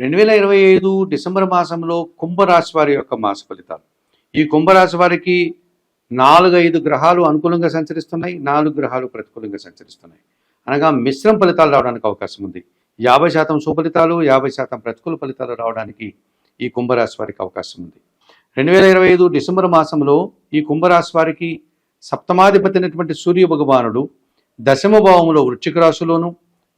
రెండు వేల ఇరవై ఐదు డిసెంబర్ మాసంలో కుంభరాశి వారి యొక్క మాస ఫలితాలు. ఈ కుంభరాశి వారికి నాలుగు ఐదు గ్రహాలు అనుకూలంగా సంచరిస్తున్నాయి నాలుగు గ్రహాలు ప్రతికూలంగా సంచరిస్తున్నాయి. అనగా మిశ్రమ ఫలితాలు రావడానికి అవకాశం ఉంది. యాభై శాతం సుఫలితాలు యాభై శాతం ప్రతికూల ఫలితాలు రావడానికి ఈ కుంభరాశి వారికి అవకాశం ఉంది. రెండు వేల ఇరవై ఐదు డిసెంబర్ మాసంలో ఈ కుంభరాశి వారికి సప్తమాధిపతి అయినటువంటి సూర్య భగవానుడు దశమ భావంలో వృశ్చిక రాశిలోను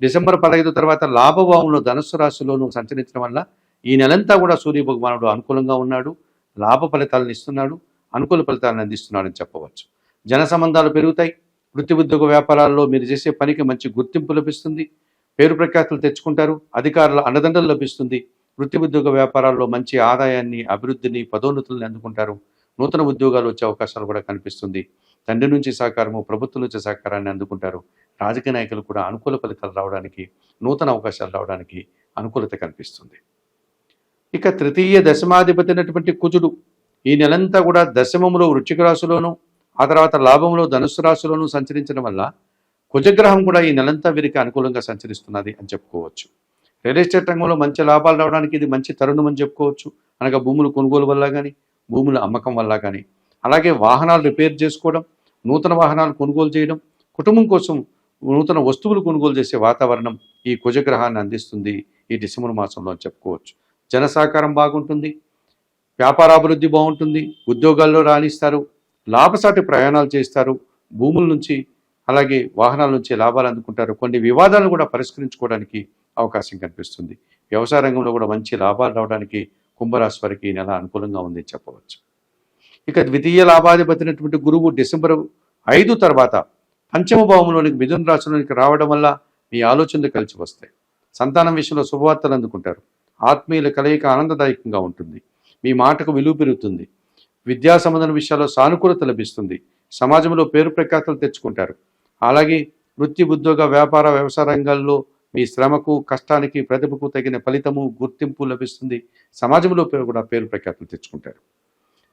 డిసెంబర్ పదహైదు తర్వాత లాభభావంలో ధనుసు రాశిలోను సంచరించడం వల్ల ఈ నెలంతా కూడా సూర్య భగవానుడు అనుకూలంగా ఉన్నాడు లాభ ఫలితాలను ఇస్తున్నాడు అనుకూల ఫలితాలను అందిస్తున్నాడని చెప్పవచ్చు. జన సంబంధాలు పెరుగుతాయి. వృత్తి ఉద్యోగ వ్యాపారాల్లో మీరు చేసే పనికి మంచి గుర్తింపు లభిస్తుంది. పేరు ప్రఖ్యాతులు తెచ్చుకుంటారు. అధికారుల అండదండలు లభిస్తుంది. వృత్తి ఉద్యోగ వ్యాపారాల్లో మంచి ఆదాయాన్ని అభివృద్ధిని పదోన్నతులను అందుకుంటారు. నూతన ఉద్యోగాలు వచ్చే అవకాశాలు కూడా కనిపిస్తుంది. తండ్రి నుంచి సహకారము ప్రభుత్వం నుంచి సహకారాన్ని అందుకుంటారు. రాజకీయ నాయకులు కూడా అనుకూల ఫలితాలు రావడానికి నూతన అవకాశాలు రావడానికి అనుకూలత కనిపిస్తుంది. ఇక తృతీయ దశమాధిపతి అయినటువంటి కుజుడు ఈ నెలంతా కూడా దశమంలో వృశ్చిక రాశిలోను ఆ తర్వాత లాభంలో ధనుసు రాశిలోను సంచరించడం వల్ల కుజగ్రహం కూడా ఈ నెలంతా వీరికి అనుకూలంగా సంచరిస్తున్నది అని చెప్పుకోవచ్చు. రియల్ ఎస్టేట్ రంగంలో మంచి లాభాలు రావడానికి ఇది మంచి తరుణం అని చెప్పుకోవచ్చు. అనగా భూములు కొనుగోలు వల్ల కానీ భూముల అమ్మకం వల్ల కానీ అలాగే వాహనాలు రిపేర్ చేసుకోవడం నూతన వాహనాలు కొనుగోలు చేయడం కుటుంబం కోసం నూతన వస్తువులు కొనుగోలు చేసే వాతావరణం ఈ కుజగ్రహాన్ని అందిస్తుంది ఈ డిసెంబర్ మాసంలో చెప్పుకోవచ్చు. జన సహకారం బాగుంటుంది వ్యాపారాభివృద్ధి బాగుంటుంది. ఉద్యోగాల్లో రాణిస్తారు. లాభసాటి ప్రయాణాలు చేస్తారు. భూముల నుంచి అలాగే వాహనాల నుంచి లాభాలు అందుకుంటారు. కొన్ని వివాదాలను కూడా పరిష్కరించుకోవడానికి అవకాశం కనిపిస్తుంది. వ్యవసాయ రంగంలో కూడా మంచి లాభాలు రావడానికి కుంభరాశి వారికి ఈ నెల అనుకూలంగా ఉంది చెప్పవచ్చు. ఇక ద్వితీయ లాభాధిపతినటువంటి గురువు డిసెంబర్ ఐదు తర్వాత పంచమ భావంలోనికి మిథున రాశిలోనికి రావడం వల్ల మీ ఆలోచనలు కలిసి వస్తాయి. సంతానం విషయంలో శుభవార్తలు అందుకుంటారు. ఆత్మీయుల కలయిక ఆనందదాయకంగా ఉంటుంది. మీ మాటకు విలువ పెరుగుతుంది. విద్యా సంబంధం విషయాల్లో సానుకూలత లభిస్తుంది. సమాజంలో పేరు ప్రఖ్యాతలు తెచ్చుకుంటారు. అలాగే వృత్తి ఉద్యోగ వ్యాపార వ్యవసాయ రంగాల్లో మీ శ్రమకు కష్టానికి ప్రతిభకు తగిన ఫలితము గుర్తింపు లభిస్తుంది. సమాజంలో పేరు కూడా పేరు ప్రఖ్యాతలు తెచ్చుకుంటారు.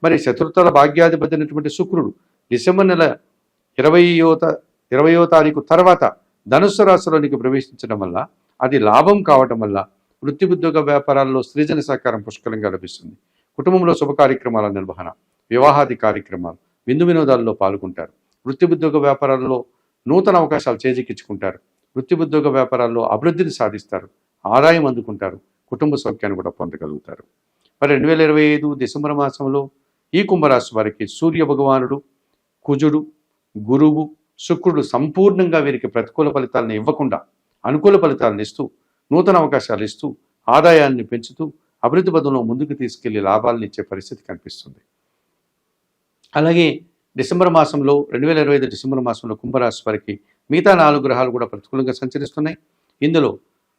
మరి చతుర్థల భాగ్యాధిపతి అయినటువంటి శుక్రుడు డిసెంబర్ నెల ఇరవయో ఇరవయో తారీఖు తర్వాత ధనుస్సు రాశిలోనికి ప్రవేశించడం వల్ల అది లాభం కావటం వల్ల వృత్తి ఉద్యోగ వ్యాపారాల్లో సృజన సహకారం పుష్కలంగా లభిస్తుంది. కుటుంబంలో శుభ కార్యక్రమాల నిర్వహణ వివాహాది కార్యక్రమాలు విందు వినోదాల్లో పాల్గొంటారు. వృత్తి ఉద్యోగ వ్యాపారాల్లో నూతన అవకాశాలు చేజిక్కించుకుంటారు. వృత్తి ఉద్యోగ వ్యాపారాల్లో అభివృద్ధిని సాధిస్తారు ఆదాయం అందుకుంటారు కుటుంబ సౌఖ్యాన్ని కూడా పొందగలుగుతారు. మరి రెండు వేల ఇరవై ఐదు డిసెంబర్ మాసంలో ఈ కుంభరాశి వారికి సూర్య భగవానుడు కుజుడు గురువు శుక్రుడు సంపూర్ణంగా వీరికి ప్రతికూల ఫలితాలను ఇవ్వకుండా అనుకూల ఫలితాలను ఇస్తూ నూతన అవకాశాలు ఇస్తూ ఆదాయాన్ని పెంచుతూ అభివృద్ధి పదంలో ముందుకు తీసుకెళ్ళి లాభాలను ఇచ్చే పరిస్థితి కనిపిస్తుంది. అలాగే డిసెంబర్ మాసంలో రెండు వేల ఇరవై ఐదు డిసెంబర్ మాసంలో కుంభరాశి వారికి మిగతా నాలుగు గ్రహాలు కూడా ప్రతికూలంగా సంచరిస్తున్నాయి. ఇందులో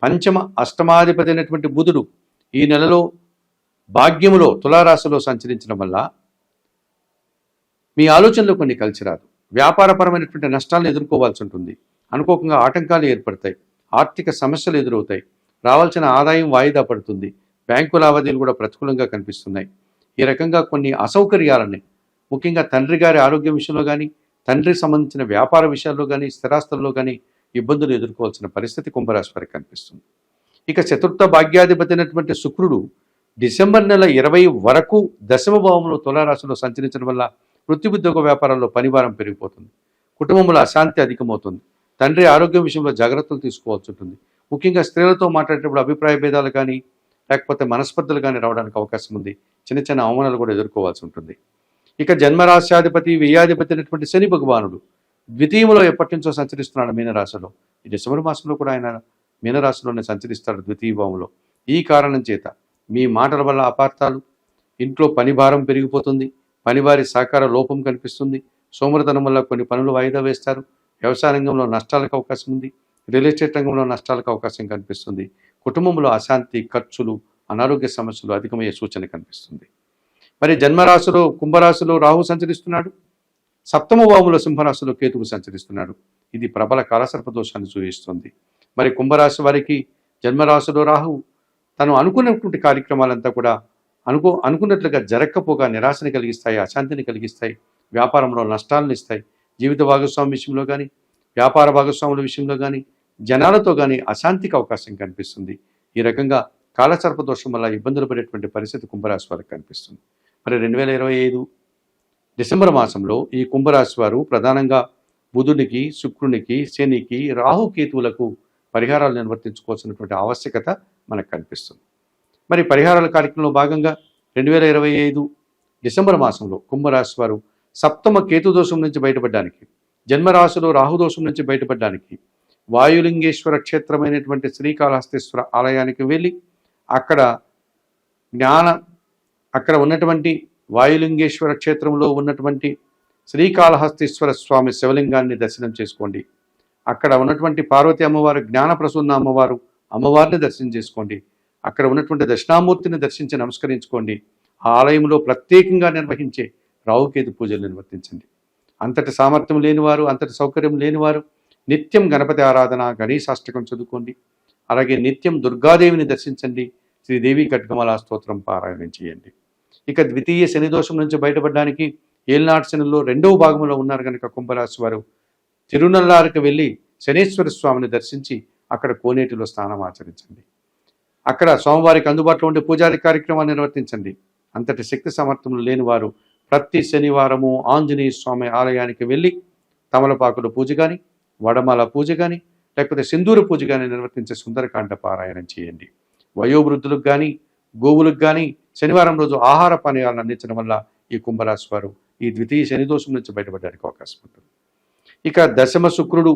పంచమ అష్టమాధిపతి అయినటువంటి బుధుడు ఈ నెలలో భాగ్యములో తులారాశిలో సంచరించడం వల్ల మీ ఆలోచనలో కొన్ని కలిసి రాదు. వ్యాపారపరమైనటువంటి నష్టాలను ఎదుర్కోవాల్సి ఉంటుంది. అనుకోకుండా ఆటంకాలు ఏర్పడతాయి. ఆర్థిక సమస్యలు ఎదురవుతాయి. రావాల్సిన ఆదాయం వాయిదా పడుతుంది. బ్యాంకు లావాదేవీలు కూడా ప్రతికూలంగా కనిపిస్తున్నాయి. ఈ రకంగా కొన్ని అసౌకర్యాలని ముఖ్యంగా తండ్రి గారి ఆరోగ్యం విషయంలో కానీ తండ్రి సంబంధించిన వ్యాపార విషయాల్లో కానీ స్థిరాస్తుల్లో కానీ ఇబ్బందులు ఎదుర్కోవాల్సిన పరిస్థితి కుంభరాశి వారికి కనిపిస్తుంది. ఇక చతుర్థ భాగ్యాధిపతి అయినటువంటి శుక్రుడు డిసెంబర్ నెల ఇరవై వరకు దశమ భావంలో తులారాశిలో సంచరించడం వల్ల వృత్తి ఉద్యోగ వ్యాపారాల్లో పనిభారం పెరిగిపోతుంది. కుటుంబంలో అశాంతి అధికమవుతుంది. తండ్రి ఆరోగ్యం విషయంలో జాగ్రత్తలు తీసుకోవాల్సి ఉంటుంది. ముఖ్యంగా స్త్రీలతో మాట్లాడేటప్పుడు అభిప్రాయ భేదాలు కానీ లేకపోతే మనస్పర్ధలు కానీ రావడానికి అవకాశం ఉంది. చిన్న చిన్న అవమానాలు కూడా ఎదుర్కోవాల్సి ఉంటుంది. ఇక జన్మరాశ్యాధిపతి వ్యయాధిపతి అయినటువంటి శని భగవానుడు ద్వితీయంలో ఎప్పటి నుంచో సంచరిస్తున్నాడు మీనరాశిలో. ఈ డిసెంబర్ మాసంలో కూడా ఆయన మీనరాశిలోనే సంచరిస్తాడు ద్వితీయ భావంలో ఈ కారణం చేత మీ మాటల వల్ల అపార్థాలు ఇంట్లో పని భారం పెరిగిపోతుంది. పనివారి సహకార లోపం కనిపిస్తుంది సోమరతనం వల్ల కొన్ని పనులు వాయిదా వేస్తారు. వ్యవసాయ రంగంలో నష్టాలకు అవకాశం ఉంది. రియల్ ఎస్టేట్ రంగంలో నష్టాలకు అవకాశం కనిపిస్తుంది. కుటుంబంలో అశాంతి ఖర్చులు అనారోగ్య సమస్యలు అధికమయ్యే సూచన కనిపిస్తుంది. మరి జన్మరాశిలో కుంభరాశిలో రాహు సంచరిస్తున్నాడు. సప్తమ భావంలో సింహరాశిలో కేతువు సంచరిస్తున్నాడు. ఇది ప్రబల కాలసర్ప దోషాన్ని సూచిస్తుంది. మరి కుంభరాశి వారికి జన్మరాశిలో రాహు తను అనుకున్నటువంటి కార్యక్రమాలంతా కూడా అనుకో అనుకున్నట్లుగా జరగకపోగా నిరాశని కలిగిస్తాయి అశాంతిని కలిగిస్తాయి వ్యాపారంలో నష్టాలను ఇస్తాయి. జీవిత భాగస్వామి విషయంలో కానీ వ్యాపార భాగస్వాముల విషయంలో కానీ జనాలతో కానీ అశాంతికి అవకాశం కనిపిస్తుంది. ఈ రకంగా కాలసర్ప దోషం వల్ల ఇబ్బందులు పడేటువంటి పరిస్థితి కుంభరాశి వారికి కనిపిస్తుంది. మరి రెండు వేల ఇరవై ఐదు డిసెంబర్ మాసంలో ఈ కుంభరాశి వారు ప్రధానంగా బుధునికి శుక్రునికి శనికి రాహుకేతువులకు పరిహారాలు నిర్వర్తించుకోవాల్సినటువంటి ఆవశ్యకత మనకు కనిపిస్తుంది. మరి పరిహారాల కార్యక్రమంలో భాగంగా రెండు వేల ఇరవై ఐదు డిసెంబర్ మాసంలో కుంభరాశి వారు సప్తమ కేతు దోషం నుంచి బయటపడడానికి జన్మరాశిలో రాహుదోషం నుంచి బయటపడడానికి వాయులింగేశ్వర క్షేత్రమైనటువంటి శ్రీకాళహస్తేశ్వర ఆలయానికి వెళ్ళి అక్కడ జ్ఞాన అక్కడ ఉన్నటువంటి వాయులింగేశ్వర క్షేత్రంలో ఉన్నటువంటి శ్రీకాళహస్తీశ్వర స్వామి శివలింగాన్ని దర్శనం చేసుకోండి. అక్కడ ఉన్నటువంటి పార్వతి అమ్మవారు జ్ఞానప్రసూన్న అమ్మవారు అమ్మవారిని దర్శనం చేసుకోండి. అక్కడ ఉన్నటువంటి దక్షిణామూర్తిని దర్శించి నమస్కరించుకోండి. ఆ ఆలయంలో ప్రత్యేకంగా నిర్వహించే రావుకేతు పూజలు నిర్వర్తించండి. అంతటి సామర్థ్యం లేనివారు అంతటి సౌకర్యం లేనివారు నిత్యం గణపతి ఆరాధన గణేశాష్టకం చదువుకోండి. అలాగే నిత్యం దుర్గాదేవిని దర్శించండి. శ్రీదేవి ఖడ్గమలా స్తోత్రం పారాయణం చేయండి. ఇక ద్వితీయ శని దోషం నుంచి బయటపడడానికి ఏల్నాటి శనిలో రెండవ భాగంలో ఉన్నారు కనుక కుంభరాశి వారు. తిరునల్లారికి వెళ్ళి శనేశ్వర స్వామిని దర్శించి అక్కడ కోనేటిలో స్నానం ఆచరించండి. అక్కడ స్వామివారికి అందుబాటులో ఉండే పూజారి కార్యక్రమాన్ని నిర్వర్తించండి. అంతటి శక్తి సమర్థములు లేని వారు ప్రతి శనివారము ఆంజనేయ స్వామి ఆలయానికి వెళ్ళి తమలపాకుల పూజ కానీ వడమాల పూజ కానీ లేకపోతే సింధూర పూజ కానీ నిర్వర్తించే సుందరకాండ పారాయణం చేయండి. వయోవృద్ధులకు కానీ గోవులకు కానీ శనివారం రోజు ఆహార పానీయాలను అందించడం వల్ల ఈ కుంభరాశి వారు ఈ ద్వితీయ శని దోషం నుంచి బయటపడడానికి అవకాశం ఉంటుంది. ఇక దశమ శుక్రుడు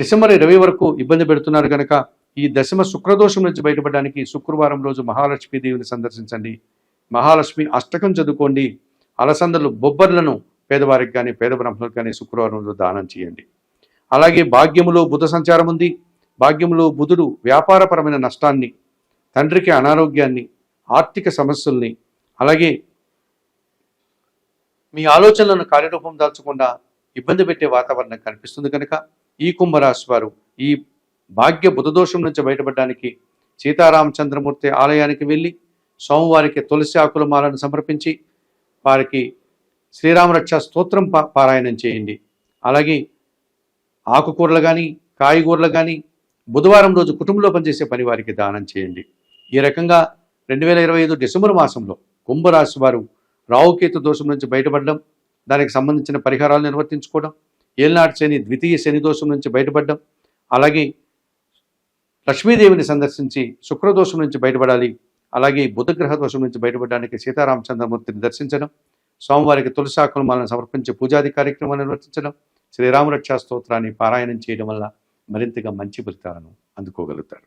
డిసెంబర్ ఇరవై వరకు ఇబ్బంది పెడుతున్నారు కనుక ఈ దశమ శుక్రదోషం నుంచి బయటపడడానికి శుక్రవారం రోజు మహాలక్ష్మీదేవిని సందర్శించండి. మహాలక్ష్మి అష్టకం చదువుకోండి. అలసందలు బొబ్బర్లను పేదవారికి కానీ పేద బ్రహ్మలకు కానీ శుక్రవారం రోజు దానం చేయండి. అలాగే భాగ్యములో బుధ సంచారం ఉంది. భాగ్యములో బుధుడు వ్యాపారపరమైన నష్టాన్ని తండ్రికి అనారోగ్యాన్ని ఆర్థిక సమస్యల్ని అలాగే మీ ఆలోచనలను కార్యరూపం దాల్చకుండా ఇబ్బంది పెట్టే వాతావరణం కనిపిస్తుంది కనుక ఈ కుంభరాశి వారు ఈ భాగ్య బుధదోషం నుంచి బయటపడడానికి సీతారామచంద్రమూర్తి ఆలయానికి వెళ్ళి సోమవారికి తులసి ఆకుల మాలను సమర్పించి వారికి శ్రీరామరక్ష స్తోత్రం పారాయణం చేయండి. అలాగే ఆకుకూరలు కానీ కాయగూరలు కానీ బుధవారం రోజు కుటుంబంలో పనిచేసే పని వారికి దానం చేయండి. ఈ రకంగా రెండు వేల ఇరవై ఐదు డిసెంబర్ మాసంలో కుంభరాశి వారు రావుకేతు దోషం నుంచి బయటపడడం దానికి సంబంధించిన పరిహారాలు నిర్వర్తించుకోవడం ఏలినాటి శని ద్వితీయ శని దోషం నుంచి బయటపడడం అలాగే లక్ష్మీదేవిని సందర్శించి శుక్రదోషం నుంచి బయటపడాలి అలాగే బుధగ్రహ దోషం నుంచి బయటపడడానికి సీతారామచంద్రమూర్తిని దర్శించడం స్వామివారికి తులసాకులు మాలను సమర్పించి పూజాది కార్యక్రమాన్ని నిర్వర్తించడం శ్రీరామరక్షా స్తోత్రాన్ని పారాయణం చేయడం వల్ల మరింతగా మంచి ఫలితాలను అందుకోగలుగుతారు.